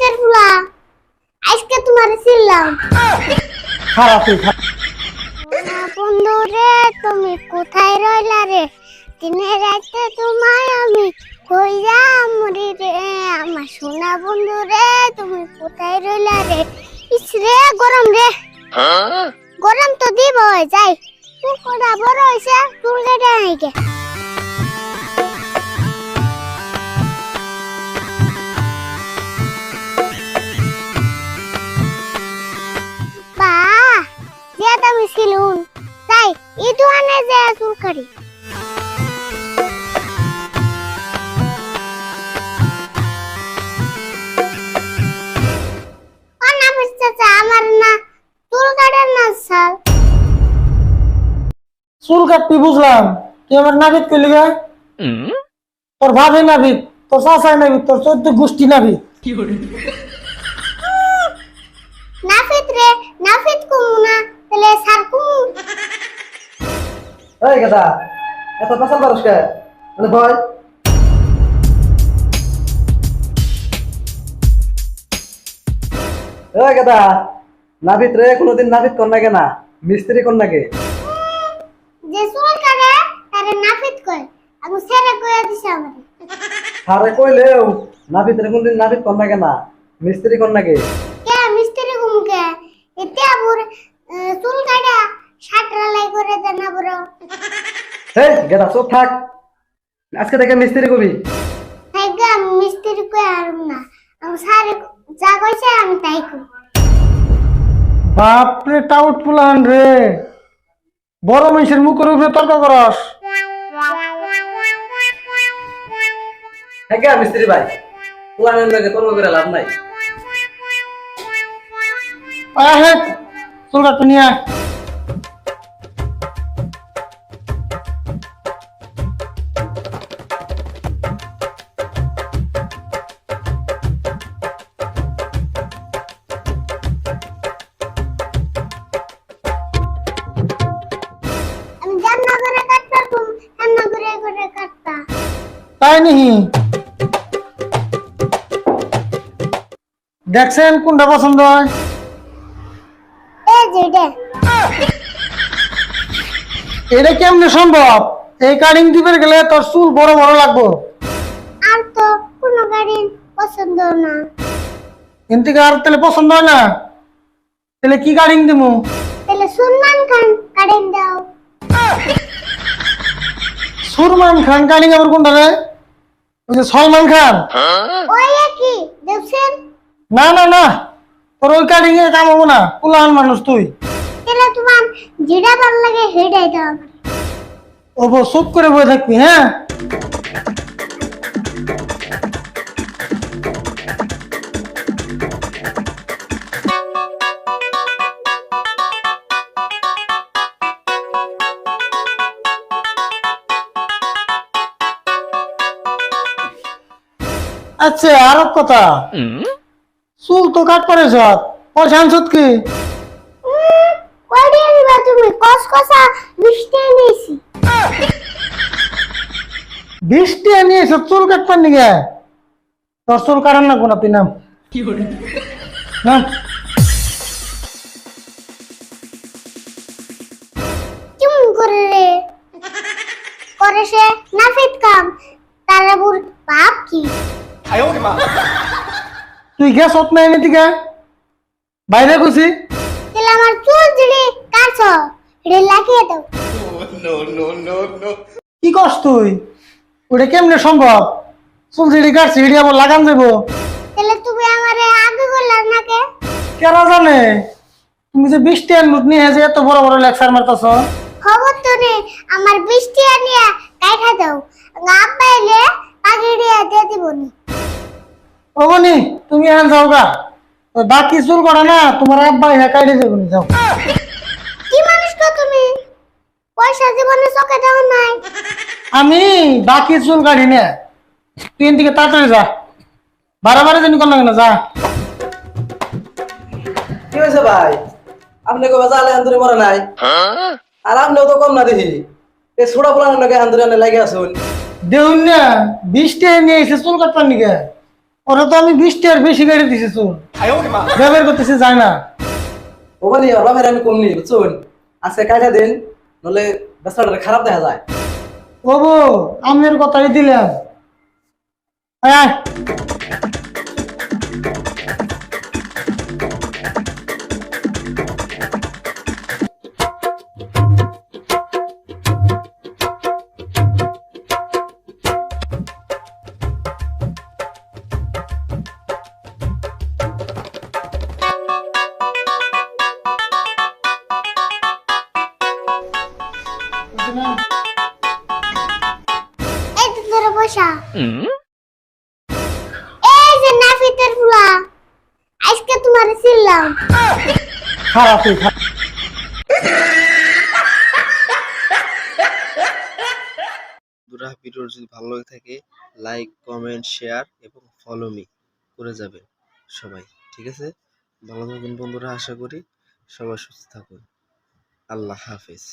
নাফিতের ফুলা আজকে তোমার ছিলাম খারাপ। বন্ধু রে তুমি কোথায় রইলা রে? দিনে রাতে তোমায় আমি কই মরি রে আমার সোনা বন্ধু রে তুমি কোথায় রইলা রে? ইস রে গরম রে। গরম তো দিব যাই। তুই কোথা বড় হয়েছে চুল কেটে নাইকে তাই এই দোকানে যে চুল কাটি ও নাফিস চাচা আমার না চুল। কাটার না স্যার চুল কাটবি বুঝলাম। তুই আমার নাবিদ করলি গা তোর ভাবে নাবিদ তোর চাচাই নাবিদ তোর চোদ্দ গোষ্ঠী নাবিদ নাফিত রে নাফিত কুমু না। তাহলে স্যার কুমু এই গাদা এত পেশাল মানুষ কে? মানে ভয়? এই গাদা নাবিত রে কোনোদিন নাবিত কর না? কেনা মিস্ত্রি কর নাকি? যে চুল কাটে তারে নাফিত কয়। আমি সেরে কইয়া দিছে আমারে। সারে কইলেও নাবিত রে কোনোদিন নাবিত কর না? কেনা মিস্ত্রি কর নাকি? কে মিস্ত্রি কুমুকে এতে আবুর আহ, চুল কাটা সাতরা লাই করে দেন আবুর হে গেদা চুপ থাক। আজকে থেকে মিস্ত্রি কবি তাই গা মিস্ত্রি কই না। আমি সারে যা কইছে আমি তাই কই টাউট পুলান রে। বড় মানুষের মুখের উপরে তর্ক করস। হ্যাঁ মিস্ত্রি ভাই। পুলানের লাগে তর্ক করে লাভ নাই। আহে নিয়ে তাই নিহি দেখছেন কোনটা পছন্দ হয়? এটা। কেমনে সম্ভব? এই কাটিং দিবে গেলে তোর চুল বড় বড় লাগবো। আর তো কোনো গাড়ি পছন্দ না। কিন্তু আর তাহলে পছন্দ হয় না? তাহলে কি কাটিং দিমু? তাহলে সুলমান খান দাও। সুরমান খান কাটিং আবার কোনটা রে? ওই যে সলমান খান। ওই কি দেখছেন? না না না তোর ওই কাটিং এ কাম হব না পুলান মানুষ তুই। তাহলে তোমার যেটা ভালো লাগে সেটাই দাও আমার। ও বউ চুপ করে বসে থাকবি হ্যাঁ? আচ্ছা আর এক কথা চুল তো কাট পারে সব। পয়সা আনছত কি? তুমি? বৃষ্টি চুল নিগে। তোর চুল কাটান না কোন তুই নাম নাম কেমন করে রে। করে সে নাফিত কাম। তার বাপ কি? তুই গ্যাস হত নাই এদিকে বাইরে কইছি তাহলে আমার চুল জুড়ে কাটছ এটা লাগিয়ে দাও কি করস তুই? ওটা কেমনে সম্ভব চুল ছিড়ি কাটছি হিড়ি আবার লাগান যাব। তাহলে তুমি আমারে আগে করলাম নাকে কেরা জানে? তুমি যে বৃষ্টি আর নুট নিয়ে যে এত বড় বড় লেকচার মারতাছ খবর তো নেই আমার বৃষ্টি আনিয়া কাইঠা দাও আব্বা এলে আগে দিয়ে দিয়ে দিবনি। ওগনি তুমি এখন যাও গা ওই বাকি চুল করা না তোমার আব্বা হ্যাঁ দেবো নি, যাও। কি মানুষ তো তুমি? পয়সা জীবনে চোখে দাও নাই। আমি বাকি চুল কাটি না। তুই এদিকে তাড়াতাড়ি যা। বারবারে জানি কোন না যা। কি হয়েছে ভাই? আপনি কবে জালে হান্দুরি মরে নাই। আর আপনিও তো কম না দেখি। এই ছোড়া পোলানের নাকি হান্দুরি আনে লাগে আসুন দেউন না বৃষ্টি নিয়ে এসে চুল কাটবার নিকে ওরা তো আমি বৃষ্টি আর বেশি গাড়ি দিছি চুন। ব্যবহার করতেছি যায় না। ও বলি ওর বাপের আমি কম নি বুঝছুন? আজকে কাইটা দিন নলে ব্যবসাটা খারাপ দেখা যায়। ও বউ আমের কথাই দিলাম। আয়। আয় এই তো তোরা বসা। এই যে নাফিতের ফুলা আজকে তোমার ছিলাম খারাপ বন্ধুরা ভিডিও যদি ভালো লাগে থাকে লাইক কমেন্ট শেয়ার এবং ফলো মি করে যাবেন সবাই ঠিক আছে? ভালো থাকুন বন্ধুরা আশা করি সবাই সুস্থ থাকুন। আল্লাহ হাফেজ।